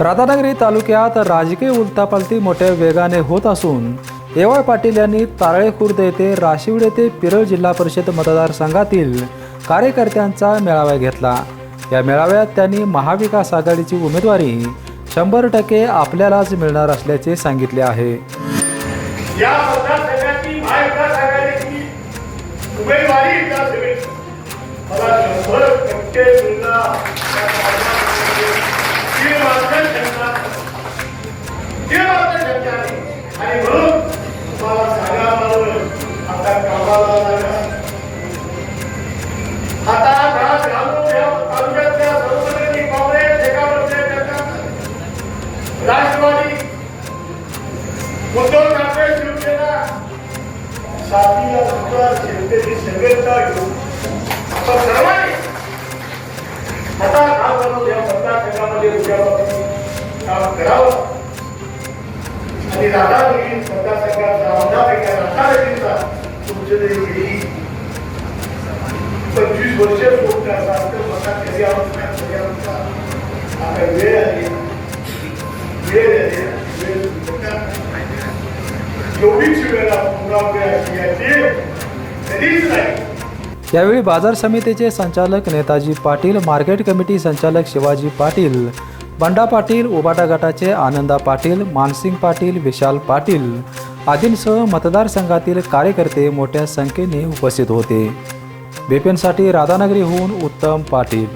राधानगरी तालुक्यात राजकीय उलतापालती मोठ्या वेगाने होत असून एवाय पाटील यांनी तारळे खुर्द येथे राशिवड येथे पिरळ जिल्हा परिषद मतदारसंघातील कार्यकर्त्यांचा मेळावा घेतला. या मेळाव्यात त्यांनी महाविकास आघाडीची उमेदवारी शंभर टक्के आपल्यालाच मिळणार असल्याचे सांगितले आहे. या मतदारसंघाची महाविकास आघाडीची उमेदवारी मला शंभर टक्के मिळणार. मात्र नाही. आणि म्हणून तुम्हाला आता कामाला आता घालून तालुक्यातल्या काँग्रेस एका राष्ट्रवादी उद्धव ठाकरे शिवसेना साथीला सुद्धा जनतेची संघटना घेऊन आपण सर्वांनी आता या मतदारसंघामध्ये उद्यापासून काम करावं. आणि राधानगरी मतदारसंघाचा आमदारपैकी राधानगरीचा तुमच्या तरी गेली पंचवीस वर्ष फोन करतात तर मला कधी आवडता कधी आवडता आता वेळ आली वेळ आली वेळ एवढीच वेळ पुन्हा वेळ अशी याची कधीच नाही यावेळी बाजार समितीचे संचालक नेताजी पाटील मार्केट कमिटी संचालक शिवाजी पाटील बंडा पाटील उबाटा गटाचे आनंदा पाटील मानसिंग पाटील विशाल पाटील आदींसह मतदारसंघातील कार्यकर्ते मोठ्या संख्येने उपस्थित होते. बिपिनसाठी राधानगरीहून उत्तम पाटील